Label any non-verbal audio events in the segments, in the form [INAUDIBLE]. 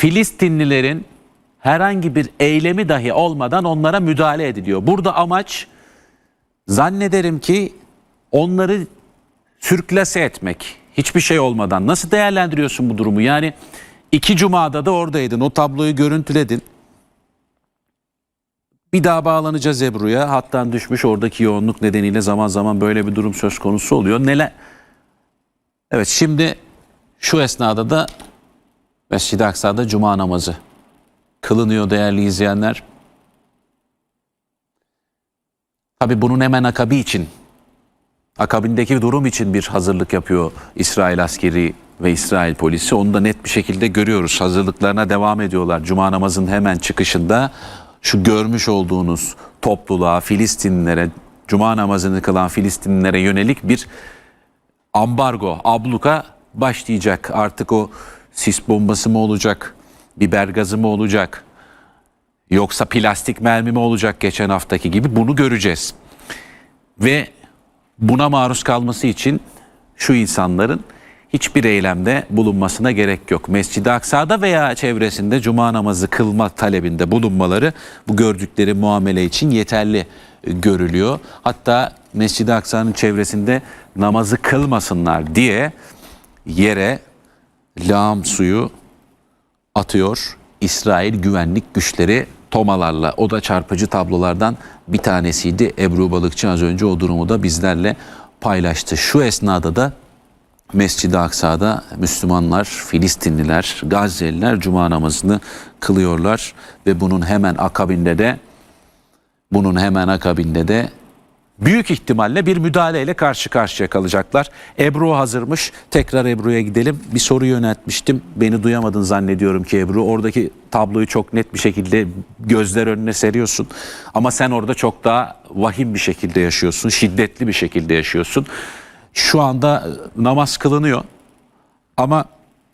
Filistinlilerin herhangi bir eylemi dahi olmadan onlara müdahale ediliyor. Burada amaç zannederim ki onları sürklase etmek. Hiçbir şey olmadan. Nasıl değerlendiriyorsun bu durumu? Yani iki cumada da oradaydın. O tabloyu görüntüledin. Bir daha bağlanacağız Ebru'ya. Hattan düşmüş oradaki yoğunluk nedeniyle zaman zaman böyle bir durum söz konusu oluyor. Neler? Evet şimdi şu esnada da Mescid-i Aksa'da cuma namazı kılınıyor değerli izleyenler. Tabi bunun hemen akabi için, akabindeki durum için bir hazırlık yapıyor İsrail askeri ve İsrail polisi. Onu da net bir şekilde görüyoruz. Hazırlıklarına devam ediyorlar. Cuma namazının hemen çıkışında şu görmüş olduğunuz topluluğa, Filistinlilere, Cuma namazını kılan Filistinlilere yönelik bir ambargo, abluka başlayacak. Artık o sis bombası mı olacak, biber gazı mı olacak, yoksa plastik mermi mi olacak geçen haftaki gibi bunu göreceğiz. Ve buna maruz kalması için şu insanların hiçbir eylemde bulunmasına gerek yok. Mescid-i Aksa'da veya çevresinde cuma namazı kılma talebinde bulunmaları bu gördükleri muamele için yeterli görülüyor. Hatta Mescid-i Aksa'nın çevresinde namazı kılmasınlar diye yere lağım suyu atıyor İsrail güvenlik güçleri tomalarla. O da çarpıcı tablolardan bir tanesiydi. Ebru Balıkçı az önce o durumu da bizlerle paylaştı. Şu esnada da Mescid-i Aksa'da Müslümanlar, Filistinliler, Gazze'liler cuma namazını kılıyorlar ve bunun hemen akabinde de bunun hemen akabinde de büyük ihtimalle bir müdahaleyle karşı karşıya kalacaklar. Ebru hazırmış. Tekrar Ebru'ya gidelim. Bir soru yöneltmiştim. Beni duyamadın zannediyorum ki Ebru. Oradaki tabloyu çok net bir şekilde gözler önüne seriyorsun. Ama sen orada çok daha vahim bir şekilde yaşıyorsun. Şiddetli bir şekilde yaşıyorsun. Şu anda e, namaz kılınıyor. Ama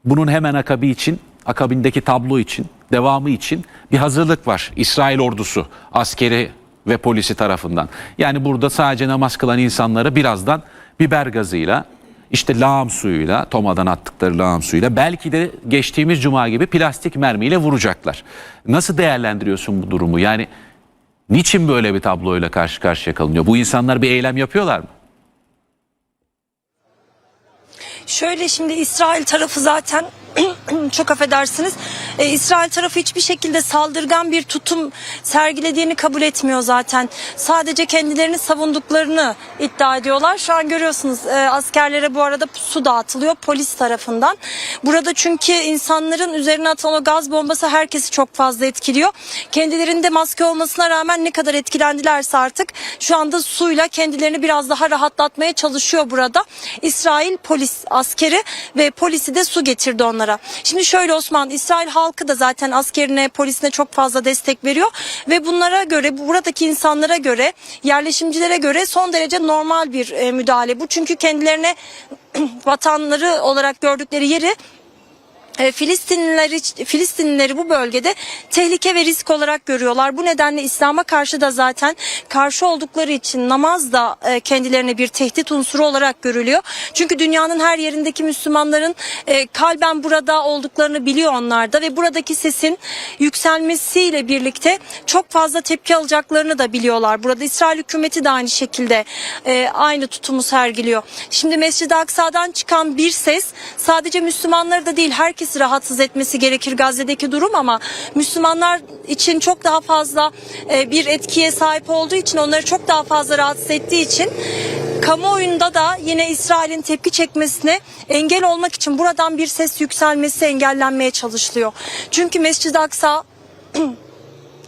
bunun hemen akabi için, akabindeki tablo için, devamı için bir hazırlık var. İsrail ordusu, askeri ve polisi tarafından. Yani burada sadece namaz kılan insanları birazdan biber gazıyla, işte lağım suyuyla, tomadan attıkları lağım suyuyla, belki de geçtiğimiz cuma gibi plastik mermiyle vuracaklar. Nasıl değerlendiriyorsun bu durumu? Yani niçin böyle bir tabloyla karşı karşıya kalınıyor? Bu insanlar bir eylem yapıyorlar mı? Şöyle şimdi İsrail tarafı zaten [CLEARS THROAT] çok affedersiniz. e, İsrail tarafı hiçbir şekilde saldırgan bir tutum sergilediğini kabul etmiyor zaten. Sadece kendilerini savunduklarını iddia ediyorlar. Şu an görüyorsunuz e, askerlere bu arada su dağıtılıyor polis tarafından. Burada çünkü insanların üzerine atılan o gaz bombası herkesi çok fazla etkiliyor. Kendilerinde maske olmasına rağmen ne kadar etkilendilerse artık şu anda suyla kendilerini biraz daha rahatlatmaya çalışıyor burada. İsrail polis askeri ve polisi de su getirdi onlara. Şimdi şöyle Osman, İsrail halkı da zaten askerine, polisine çok fazla destek veriyor ve bunlara göre, buradaki insanlara göre, yerleşimcilere göre son derece normal bir e, müdahale bu. Çünkü kendilerine [CLEARS THROAT] vatanları olarak gördükleri yeri Filistinlileri, Filistinlileri bu bölgede tehlike ve risk olarak görüyorlar. Bu nedenle İslam'a karşı da zaten karşı oldukları için namaz da e, kendilerine bir tehdit unsuru olarak görülüyor. Çünkü dünyanın her yerindeki Müslümanların e, kalben burada olduklarını biliyor onlar da ve buradaki sesin yükselmesiyle birlikte çok fazla tepki alacaklarını da biliyorlar. Burada İsrail hükümeti de aynı şekilde e, aynı tutumu sergiliyor. Şimdi Mescid-i Aksa'dan çıkan bir ses sadece Müslümanları da değil herkesi rahatsız etmesi gerekir Gazze'deki durum ama Müslümanlar için çok daha fazla e, bir etkiye sahip olduğu için onları çok daha fazla rahatsız ettiği için kamuoyunda da yine İsrail'in tepki çekmesine engel olmak için buradan bir ses yükselmesi engellenmeye çalışılıyor. Çünkü Mescid-i Aksa [CLEARS THROAT]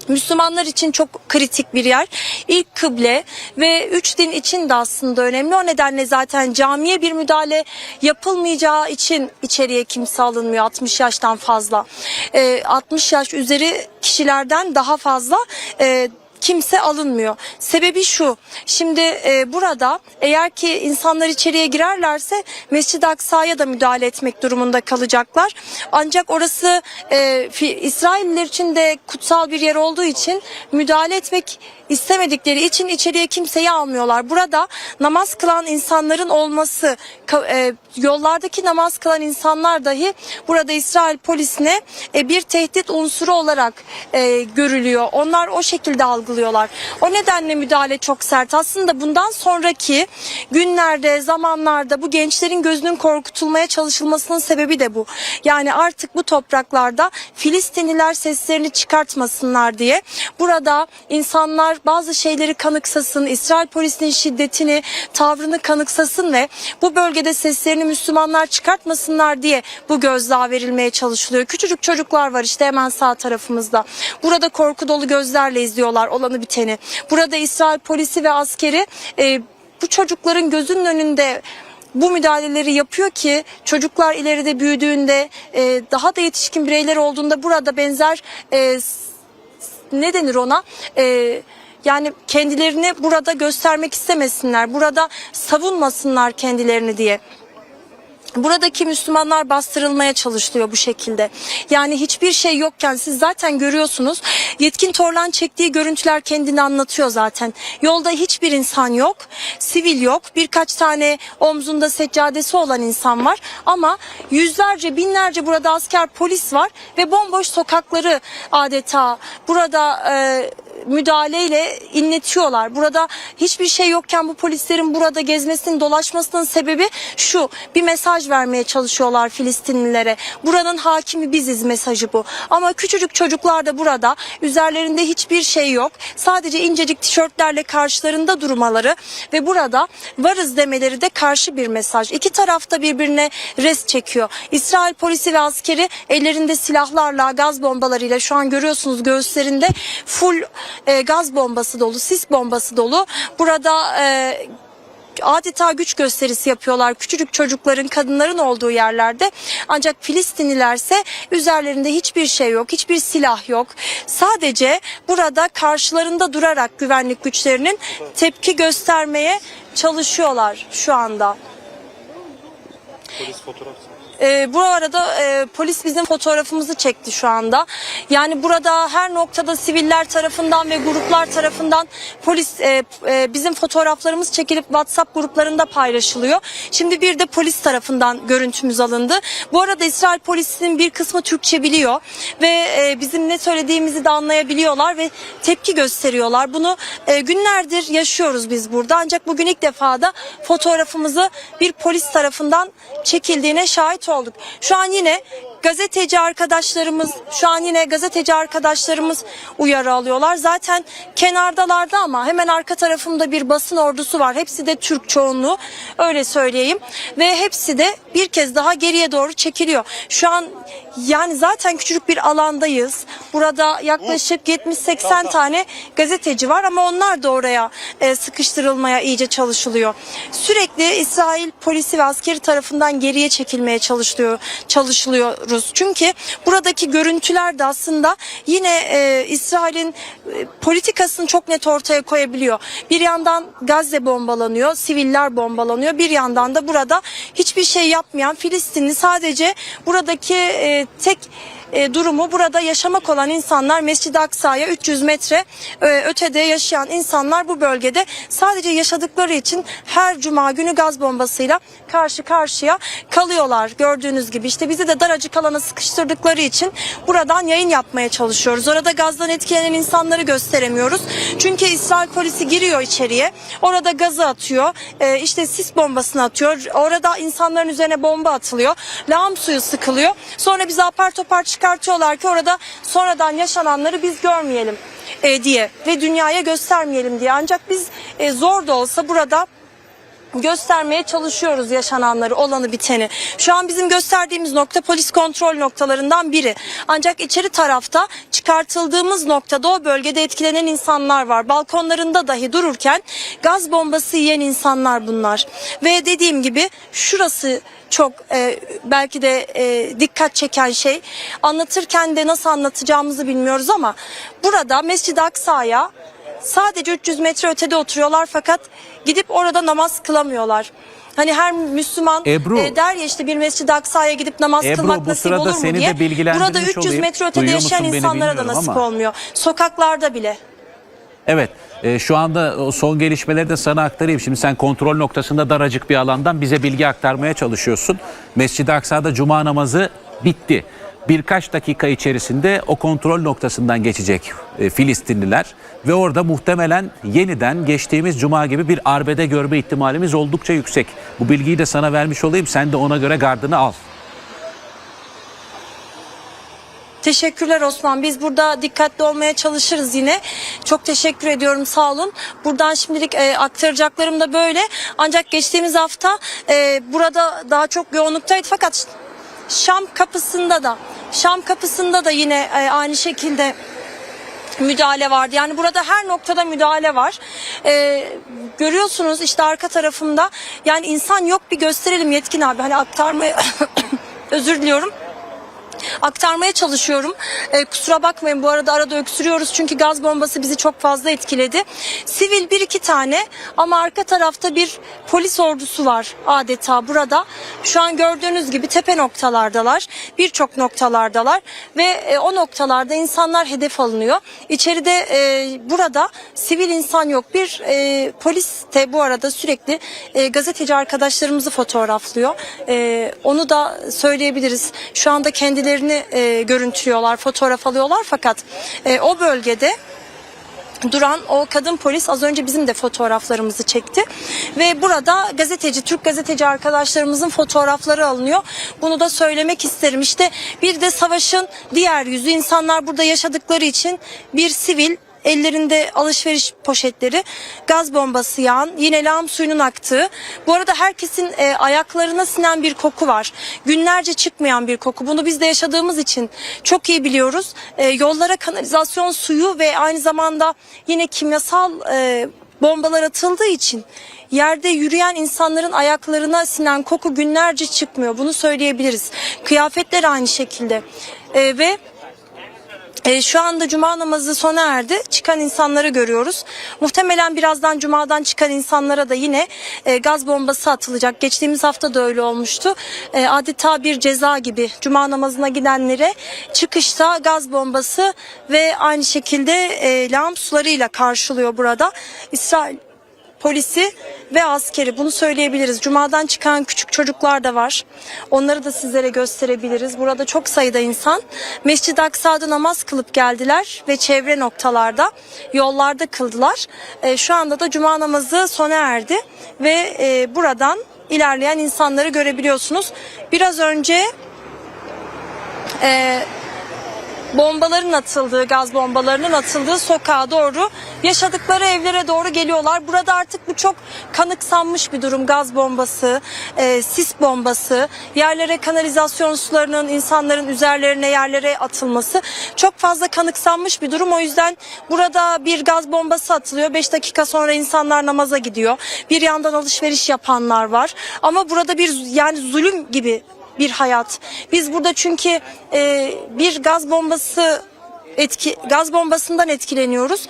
Müslümanlar için çok kritik bir yer. İlk kıble ve üç din için de aslında önemli. O nedenle zaten camiye bir müdahale yapılmayacağı için içeriye kimse alınmıyor 60 yaştan fazla. Ee, 60 yaş üzeri kişilerden daha fazla e, kimse alınmıyor. Sebebi şu. Şimdi e, burada eğer ki insanlar içeriye girerlerse Mescid-i Aksa'ya da müdahale etmek durumunda kalacaklar. Ancak orası e, İsrailliler için de kutsal bir yer olduğu için müdahale etmek istemedikleri için içeriye kimseyi almıyorlar. Burada namaz kılan insanların olması, e, yollardaki namaz kılan insanlar dahi burada İsrail polisine e, bir tehdit unsuru olarak e, görülüyor. Onlar o şekilde algılıyorlar. O nedenle müdahale çok sert. Aslında bundan sonraki günlerde, zamanlarda bu gençlerin gözünün korkutulmaya çalışılmasının sebebi de bu. Yani artık bu topraklarda Filistinliler seslerini çıkartmasınlar diye burada insanlar bazı şeyleri kanıksasın, İsrail polisinin şiddetini, tavrını kanıksasın ve bu bölgede seslerini Müslümanlar çıkartmasınlar diye bu gözdağı verilmeye çalışılıyor. Küçücük çocuklar var işte hemen sağ tarafımızda. Burada korku dolu gözlerle izliyorlar olanı biteni. Burada İsrail polisi ve askeri e, bu çocukların gözünün önünde bu müdahaleleri yapıyor ki çocuklar ileride büyüdüğünde e, daha da yetişkin bireyler olduğunda burada benzer e, ne denir ona E, yani kendilerini burada göstermek istemesinler burada savunmasınlar kendilerini diye. Buradaki Müslümanlar bastırılmaya çalışılıyor bu şekilde. Yani hiçbir şey yokken siz zaten görüyorsunuz. Yetkin Torlan çektiği görüntüler kendini anlatıyor zaten. Yolda hiçbir insan yok, sivil yok. Birkaç tane omzunda seccadesi olan insan var. Ama yüzlerce, binlerce burada asker polis var ve bomboş sokakları adeta burada e, müdahaleyle inletiyorlar. Burada hiçbir şey yokken bu polislerin burada gezmesinin dolaşmasının sebebi şu. Bir mesaj vermeye çalışıyorlar Filistinlilere. Buranın hakimi biziz mesajı bu. Ama küçücük çocuklar da burada üzerlerinde hiçbir şey yok. Sadece incecik tişörtlerle karşılarında durmaları ve burada varız demeleri de karşı bir mesaj. İki tarafta birbirine res çekiyor. İsrail polisi ve askeri ellerinde silahlarla, gaz bombalarıyla şu an görüyorsunuz göğüslerinde full e, gaz bombası dolu, sis bombası dolu. Burada e, adeta güç gösterisi yapıyorlar küçücük çocukların, kadınların olduğu yerlerde. Ancak Filistinlilerse üzerlerinde hiçbir şey yok, hiçbir silah yok. Sadece burada karşılarında durarak güvenlik güçlerinin tepki göstermeye çalışıyorlar şu anda. Polis fotoğraf Ee, bu arada e, polis bizim fotoğrafımızı çekti şu anda. Yani burada her noktada siviller tarafından ve gruplar tarafından polis e, e, bizim fotoğraflarımız çekilip WhatsApp gruplarında paylaşılıyor. Şimdi bir de polis tarafından görüntümüz alındı. Bu arada İsrail polisinin bir kısmı Türkçe biliyor ve e, bizim ne söylediğimizi de anlayabiliyorlar ve tepki gösteriyorlar. Bunu e, günlerdir yaşıyoruz biz burada. Ancak bugün ilk defa da fotoğrafımızı bir polis tarafından çekildiğine şahit olduk. Şu an yine gazeteci arkadaşlarımız şu an yine gazeteci arkadaşlarımız uyarı alıyorlar. Zaten kenardalarda ama hemen arka tarafımda bir basın ordusu var. Hepsi de Türk çoğunluğu öyle söyleyeyim. Ve hepsi de bir kez daha geriye doğru çekiliyor. Şu an yani zaten küçük bir alandayız. Burada yaklaşık 70-80 tane gazeteci var ama onlar da oraya e, sıkıştırılmaya iyice çalışılıyor. Sürekli İsrail polisi ve askeri tarafından geriye çekilmeye çalışılıyor, çalışılıyoruz. Çünkü buradaki görüntüler de aslında yine e, İsrail'in e, politikasını çok net ortaya koyabiliyor. Bir yandan Gazze bombalanıyor, siviller bombalanıyor. Bir yandan da burada hiçbir şey yapmayan Filistinli sadece buradaki e, tek e, durumu burada yaşamak olan insanlar Mescid-i Aksa'ya 300 metre e, ötede yaşayan insanlar bu bölgede sadece yaşadıkları için her cuma günü gaz bombasıyla karşı karşıya kalıyorlar. Gördüğünüz gibi işte bizi de daracık alana sıkıştırdıkları için buradan yayın yapmaya çalışıyoruz. Orada gazdan etkilenen insanları gösteremiyoruz. Çünkü İsrail polisi giriyor içeriye. Orada gazı atıyor. E, işte sis bombasını atıyor. Orada insanların üzerine bomba atılıyor. Lağım suyu sıkılıyor. Sonra bizi apar topar çıkartıyorlar ki orada sonradan yaşananları biz görmeyelim e, diye ve dünyaya göstermeyelim diye. Ancak biz e, zor da olsa burada göstermeye çalışıyoruz yaşananları, olanı biteni. Şu an bizim gösterdiğimiz nokta polis kontrol noktalarından biri. Ancak içeri tarafta çıkartıldığımız noktada o bölgede etkilenen insanlar var. Balkonlarında dahi dururken gaz bombası yiyen insanlar bunlar. Ve dediğim gibi şurası çok e, belki de e, dikkat çeken şey. Anlatırken de nasıl anlatacağımızı bilmiyoruz ama burada Mescid-i Aksa'ya sadece 300 metre ötede oturuyorlar fakat gidip orada namaz kılamıyorlar. Hani her Müslüman Ebru. e, der ya işte bir Mescid-i Aksa'ya gidip namaz Ebru, kılmak nasip olur mu diye. Burada 300 olayım. metre ötede Duyuyor yaşayan insanlara da nasip ama. olmuyor. Sokaklarda bile. Evet e, şu anda son gelişmeleri de sana aktarayım. Şimdi sen kontrol noktasında daracık bir alandan bize bilgi aktarmaya çalışıyorsun. Mescid-i Aksa'da cuma namazı bitti. Birkaç dakika içerisinde o kontrol noktasından geçecek e, Filistinliler ve orada muhtemelen yeniden geçtiğimiz cuma gibi bir arbede görme ihtimalimiz oldukça yüksek. Bu bilgiyi de sana vermiş olayım. Sen de ona göre gardını al. Teşekkürler Osman. Biz burada dikkatli olmaya çalışırız yine. Çok teşekkür ediyorum. Sağ olun. Buradan şimdilik e, aktaracaklarım da böyle. Ancak geçtiğimiz hafta e, burada daha çok yoğunluktaydı. Fakat Şam kapısında da Şam kapısında da yine e, aynı şekilde müdahale vardı. Yani burada her noktada müdahale var. Ee, görüyorsunuz işte arka tarafımda yani insan yok bir gösterelim Yetkin abi. Hani aktarmaya [COUGHS] özür diliyorum aktarmaya çalışıyorum. Ee, kusura bakmayın bu arada arada öksürüyoruz çünkü gaz bombası bizi çok fazla etkiledi. Sivil bir iki tane ama arka tarafta bir polis ordusu var adeta burada. Şu an gördüğünüz gibi tepe noktalardalar. Birçok noktalardalar ve e, o noktalarda insanlar hedef alınıyor. İçeride e, burada sivil insan yok. Bir e, polis de bu arada sürekli e, gazeteci arkadaşlarımızı fotoğraflıyor. E, onu da söyleyebiliriz. Şu anda kendilerini e, görüntülüyorlar, fotoğraf alıyorlar fakat e, o bölgede duran o kadın polis az önce bizim de fotoğraflarımızı çekti ve burada gazeteci Türk gazeteci arkadaşlarımızın fotoğrafları alınıyor. Bunu da söylemek isterim. İşte bir de savaşın diğer yüzü insanlar burada yaşadıkları için bir sivil ellerinde alışveriş poşetleri, gaz bombası yağan, yine lağım suyunun aktığı. Bu arada herkesin e, ayaklarına sinen bir koku var. Günlerce çıkmayan bir koku. Bunu biz de yaşadığımız için çok iyi biliyoruz. E, yollara kanalizasyon suyu ve aynı zamanda yine kimyasal e, bombalar atıldığı için yerde yürüyen insanların ayaklarına sinen koku günlerce çıkmıyor. Bunu söyleyebiliriz. Kıyafetler aynı şekilde. E, ve e, şu anda cuma namazı sona erdi. Çıkan insanları görüyoruz. Muhtemelen birazdan cumadan çıkan insanlara da yine e, gaz bombası atılacak. Geçtiğimiz hafta da öyle olmuştu. E, adeta bir ceza gibi cuma namazına gidenlere çıkışta gaz bombası ve aynı şekilde e, lağım sularıyla karşılıyor burada. İsrail polisi ve askeri bunu söyleyebiliriz. Cumadan çıkan küçük çocuklar da var. Onları da sizlere gösterebiliriz. Burada çok sayıda insan Mescid-i Aksa'da namaz kılıp geldiler ve çevre noktalarda yollarda kıldılar. E, şu anda da cuma namazı sona erdi ve e, buradan ilerleyen insanları görebiliyorsunuz. Biraz önce e, bombaların atıldığı, gaz bombalarının atıldığı sokağa doğru yaşadıkları evlere doğru geliyorlar. Burada artık bu çok kanıksanmış bir durum. Gaz bombası, e, sis bombası, yerlere kanalizasyon sularının insanların üzerlerine yerlere atılması çok fazla kanıksanmış bir durum. O yüzden burada bir gaz bombası atılıyor. 5 dakika sonra insanlar namaza gidiyor. Bir yandan alışveriş yapanlar var. Ama burada bir yani zulüm gibi bir hayat. Biz burada çünkü e, bir gaz bombası etki gaz bombasından etkileniyoruz.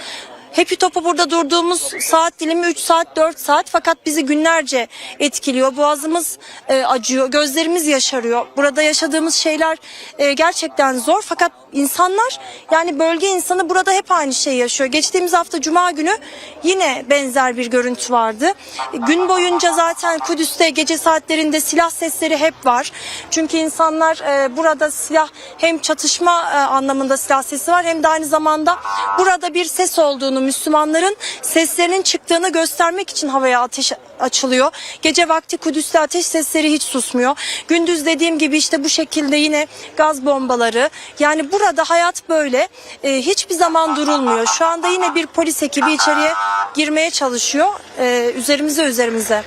Happy Top'u burada durduğumuz saat dilimi 3 saat 4 saat fakat bizi günlerce etkiliyor. Boğazımız e, acıyor, gözlerimiz yaşarıyor. Burada yaşadığımız şeyler e, gerçekten zor fakat insanlar yani bölge insanı burada hep aynı şeyi yaşıyor. Geçtiğimiz hafta Cuma günü yine benzer bir görüntü vardı. Gün boyunca zaten Kudüs'te gece saatlerinde silah sesleri hep var. Çünkü insanlar e, burada silah hem çatışma e, anlamında silah sesi var hem de aynı zamanda burada bir ses olduğunu Müslümanların seslerinin çıktığını göstermek için havaya ateş açılıyor. Gece vakti Kudüs'te ateş sesleri hiç susmuyor. Gündüz dediğim gibi işte bu şekilde yine gaz bombaları. Yani burada hayat böyle. E, hiçbir zaman durulmuyor. Şu anda yine bir polis ekibi içeriye girmeye çalışıyor. E, üzerimize üzerimize.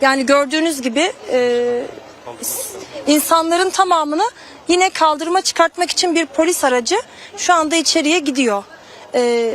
Yani gördüğünüz gibi e, insanların tamamını yine kaldırıma çıkartmak için bir polis aracı şu anda içeriye gidiyor. E,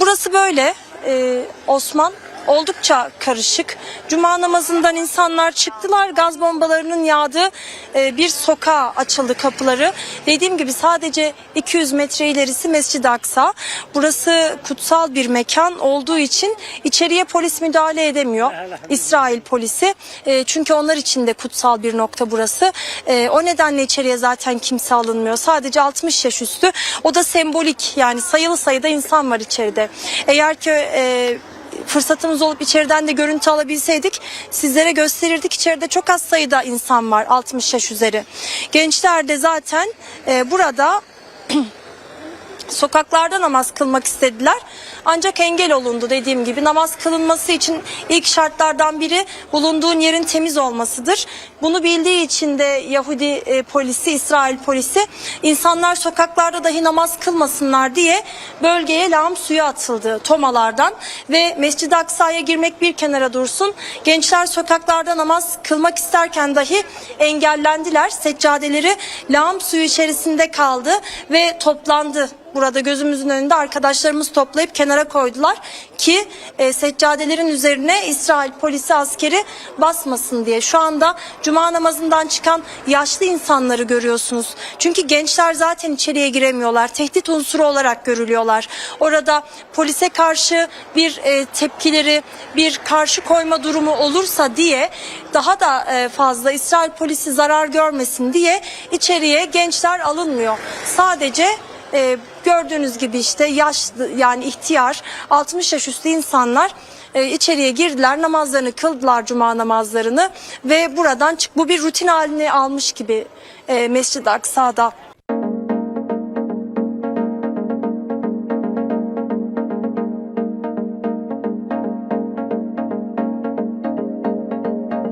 burası böyle e, Osman. Oldukça karışık. Cuma namazından insanlar çıktılar. Gaz bombalarının yağdığı e, bir sokağa açıldı kapıları. Dediğim gibi sadece 200 metre ilerisi Mescid-i Aksa. Burası kutsal bir mekan olduğu için içeriye polis müdahale edemiyor. İsrail polisi. E, çünkü onlar için de kutsal bir nokta burası. E, o nedenle içeriye zaten kimse alınmıyor. Sadece 60 yaş üstü. O da sembolik yani sayılı sayıda insan var içeride. Eğer ki fırsatımız olup içeriden de görüntü alabilseydik sizlere gösterirdik. İçeride çok az sayıda insan var 60 yaş üzeri. Gençler de zaten e, burada [CLEARS THROAT] sokaklarda namaz kılmak istediler. Ancak engel olundu dediğim gibi. Namaz kılınması için ilk şartlardan biri bulunduğun yerin temiz olmasıdır. Bunu bildiği için de Yahudi e, polisi, İsrail polisi insanlar sokaklarda dahi namaz kılmasınlar diye bölgeye lağım suyu atıldı tomalardan ve Mescid-i Aksa'ya girmek bir kenara dursun. Gençler sokaklarda namaz kılmak isterken dahi engellendiler. Seccadeleri lağım suyu içerisinde kaldı ve toplandı burada gözümüzün önünde arkadaşlarımız toplayıp kenara koydular ki e, seccadelerin üzerine İsrail polisi askeri basmasın diye. Şu anda cuma namazından çıkan yaşlı insanları görüyorsunuz. Çünkü gençler zaten içeriye giremiyorlar. Tehdit unsuru olarak görülüyorlar. Orada polise karşı bir e, tepkileri, bir karşı koyma durumu olursa diye daha da e, fazla İsrail polisi zarar görmesin diye içeriye gençler alınmıyor. Sadece e, gördüğünüz gibi işte yaşlı yani ihtiyar 60 yaş üstü insanlar e, içeriye girdiler namazlarını kıldılar cuma namazlarını ve buradan çık bu bir rutin halini almış gibi e, Mescid-i Aksa'da